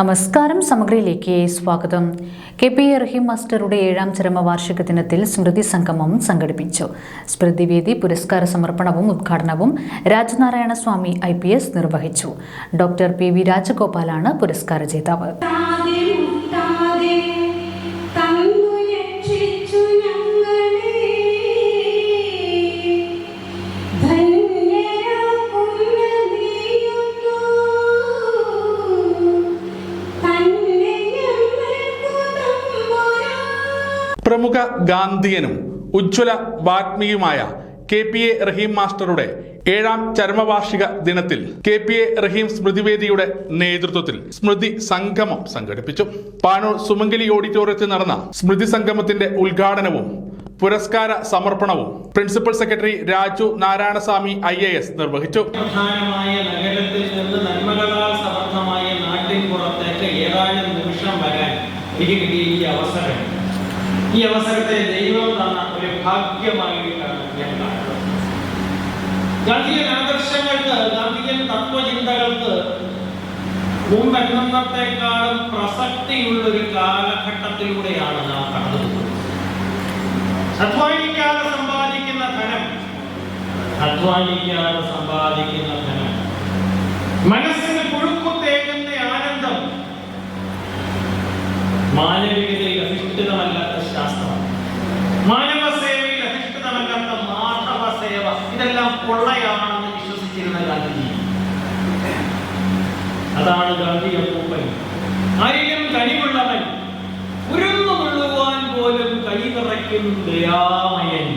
നമസ്കാരം സമഗ്രയിലേക്ക് സ്വാഗതം. K P A റഹീം മാസ്റ്ററുടെ ഏഴാം ചരമവാർഷിക ദിനത്തിൽ സ്മൃതി സംഗമം സംഘടിപ്പിച്ചു. സ്മൃതിവേദി പുരസ്കാര സമർപ്പണവും ഉദ്ഘാടനവും രാജനാരായണ സ്വാമി ഐ നിർവഹിച്ചു. ഡോക്ടർ പി വി രാജഗോപാലാണ് പുരസ്കാര ജേതാവ്. പ്രമുഖ ഗാന്ധിയനും ഉജ്ജ്വല വാഗ്മിയുമായ കെ പി എ റഹീം മാസ്റ്ററുടെ ഏഴാം ചരമവാർഷിക ദിനത്തിൽ കെ പി എ റഹീം സ്മൃതിവേദിയുടെ നേതൃത്വത്തിൽ സ്മൃതി സംഗമം സംഘടിപ്പിച്ചു. പാനൂർ സുമംഗലി ഓഡിറ്റോറിയത്തിൽ നടന്ന സ്മൃതി സംഗമത്തിന്റെ ഉദ്ഘാടനവും പുരസ്കാര സമർപ്പണവും principal secretary Raju Narayanaswamy I A S നിർവഹിച്ചു. നഗരത്തിൽ നന്മകളാൽ സമർത്ഥമായ നിമിഷം വരാൻ ഈ അവസരം ഈ അവസരത്തെ ദൈവം തന്ന ഒരു ഭാഗ്യമായിട്ടാണ് ഞാൻ ആദർശങ്ങൾക്ക് ഗാന്ധിയൻ തത്വചിന്തകൾക്ക് മുമ്പെന്നത്തെക്കാളും പ്രസക്തിയുള്ള ഒരു കാലഘട്ടത്തിലൂടെയാണ് നാം കടന്നുപോകുന്നത് അധ്വാനിക്കാതെ സമ്പാദിക്കുന്ന ധനം അധ്വാനിക്കാതെ സമ്പാദിക്കുന്ന ധനം മനസ്സിന് കുഴുക്കുത്തേകുന്ന ആനന്ദം മാനവികതയിൽ അതാണ് ഗാന്ധി അപ്പൂപ്പൻ. ആയിരം കനിവുള്ളവൻ ഉരുന്നു കൊള്ളുവാൻ പോലും കൈവിറയ്ക്കും ദയാമയൻ.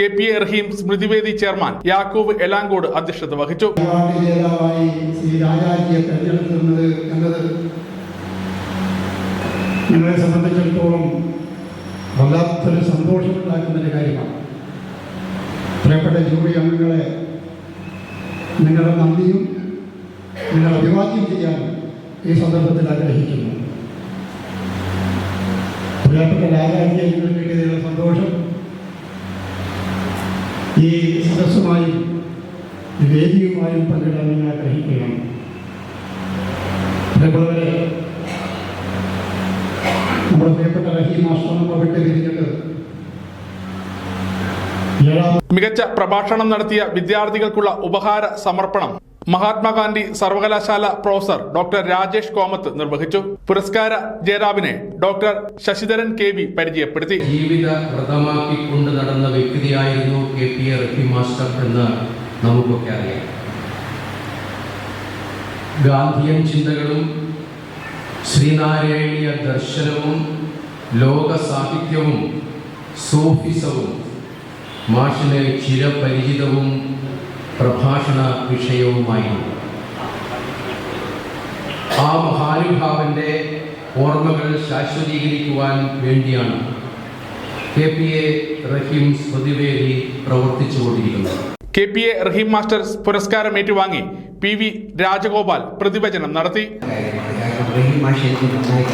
കെ പി എ റഹീം സ്മൃതിവേദി ചെയർമാൻ യാക്കൂബ് എലാങ്കോട് അധ്യക്ഷത വഹിച്ചു. നിങ്ങളെ ശ്രീ രാജാജിയെ തെരഞ്ഞെടുക്കുന്നത് എന്നത് ഞങ്ങളെ സംബന്ധിച്ചിടത്തോളം വല്ലാത്തൊരു സന്തോഷമുണ്ടാക്കുന്ന ഒരു കാര്യമാണ്. പ്രിയപ്പെട്ട ജൂറി അംഗങ്ങളെ നിങ്ങളുടെ നന്ദിയും നിങ്ങൾ അഭിവാദ്യം ചെയ്യാൻ ഈ സന്ദർഭത്തിൽ ആഗ്രഹിക്കുന്നു. പ്രിയപ്പെട്ട രാജാജിയെ നിങ്ങൾക്ക് കിട്ടിയതിലുള്ള സന്തോഷം ഈ സദസ്സുമായും വേദിയുമായും പങ്കിടാൻ ഞാൻ ആഗ്രഹിക്കുകയാണ്. അതേപോലെ നമ്മുടെ പ്രിയപ്പെട്ട റഹീം നമ്മൾ വിട്ട് പിരിഞ്ഞിട്ട് മികച്ച പ്രഭാഷണം നടത്തിയ വിദ്യാർത്ഥികൾക്കുള്ള ഉപഹാര സമർപ്പണം. മഹാത്മാഗാന്ധി സർവകലാശാല പ്രൊഫസർ ഡോക്ടർ രാജേഷ് കോമത്ത് നിർവഹിച്ചു. പുരസ്കാര ജേതാവിനെ ഡോക്ടർ ശശിധരൻ കെ വി പരിചയപ്പെടുത്തി. ജീവിത നടന്ന വ്യക്തിയായിരുന്നു കെ പി റഹീം മാസ്റ്റർ എന്ന് നമുക്കൊക്കെ അറിയാം. ഗാന്ധിയൻ ചിന്തകളും ശ്രീനാരായണീയ ദർശനവും ലോക സാഹിത്യവും സൂഫിസവും മാഷിന് ചിരപരിചിതവും പ്രഭാഷണ വിഷയവുമായി. ആ മഹാനുഭാവന്റെ ഓർമ്മകൾ ശാശ്വതീകരിക്കുവാൻ വേണ്ടിയാണ് കെ പി എ റഹീം സ്മൃതിവേദി പ്രവർത്തിച്ചുകൊണ്ടിരിക്കുന്നത്. K P A Raheem master പുരസ്കാരം ഏറ്റുവാങ്ങി പി വി രാജഗോപാൽ പ്രതിവചനം നടത്തി. കാര്യമാണ് കാരണം റഹീം മാഷ് എനിക്ക് നന്നായി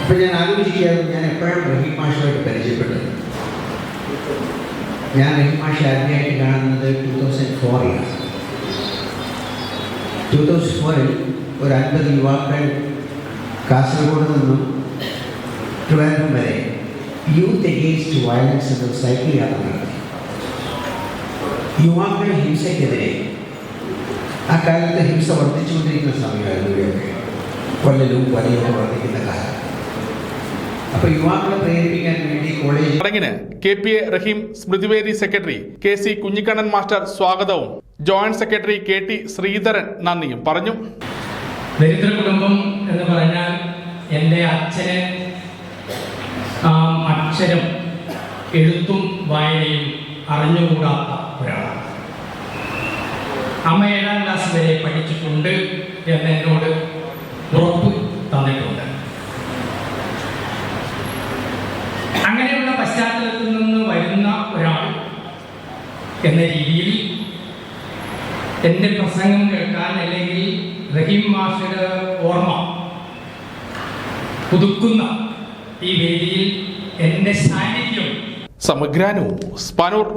അപ്പൊ ഞാൻ ആലോചിക്കുകയായിരുന്നു ഞാൻ എപ്പോഴാണ് റഹീം മാഷുമായിട്ട് പരിചയപ്പെട്ടത്? ഞാൻ റഹീം മാഷ് ആദ്യമായിട്ട് കാണുന്നത് ടു തൗസൻഡ് ഫോറിലാണ് ടു തൗസൻഡ് ഫോറിൽ ഒരു അൻപത് യുവാക്കൾ കാസർഗോഡ് നിന്നും ട്രിവാൻഡ്രം വരെ യൂത്ത് എഗെയിൻസ്റ്റ് വയലൻസ് എന്ന സൈക്കിൾ യാത്ര നടത്തി. യുവാക്കൾ ഹിംസയ്ക്കെതിരെ ആ കാലത്ത് ഹിംസ വർദ്ധിച്ചുകൊണ്ടിരിക്കുന്ന സമയമായിരുന്നു ഇവയൊക്കെ. കൊല്ലലും വലിയ വർദ്ധിക്കുന്ന കാലം. ചടങ്ങിന് K P A Rahim സ്മൃതിവേദി secretary K C Kunhikannan master സ്വാഗതവും. Joint secretary K T Sreedharan നന്ദിയും പറഞ്ഞു. ദരിദ്ര കുടുംബം എന്ന് പറഞ്ഞാൽ എന്റെ അച്ഛന് ആ അക്ഷരം എഴുത്തും വായനയും അറിഞ്ഞുകൂടാത്ത ഒരാളാണ്. അമ്മ ഏഴാം ക്ലാസ് വരെ പഠിച്ചിട്ടുണ്ട് എന്ന് എന്നോട് ഉറപ്പ് തന്നിട്ടുണ്ട്. അങ്ങനെയുള്ള പശ്ചാത്തലത്തിൽ നിന്ന് വരുന്ന ഒരാൾ എന്ന രീതിയിൽ എന്റെ പ്രസംഗം കേൾക്കാൻ അല്ലെങ്കിൽ റഹീം മാഷയുടെ ഓർമ്മ പുതുക്കുന്ന ഈ വേദിയിൽ എന്റെ സാന്നിധ്യം. സമഗ്രാനു സ്പാനൂർ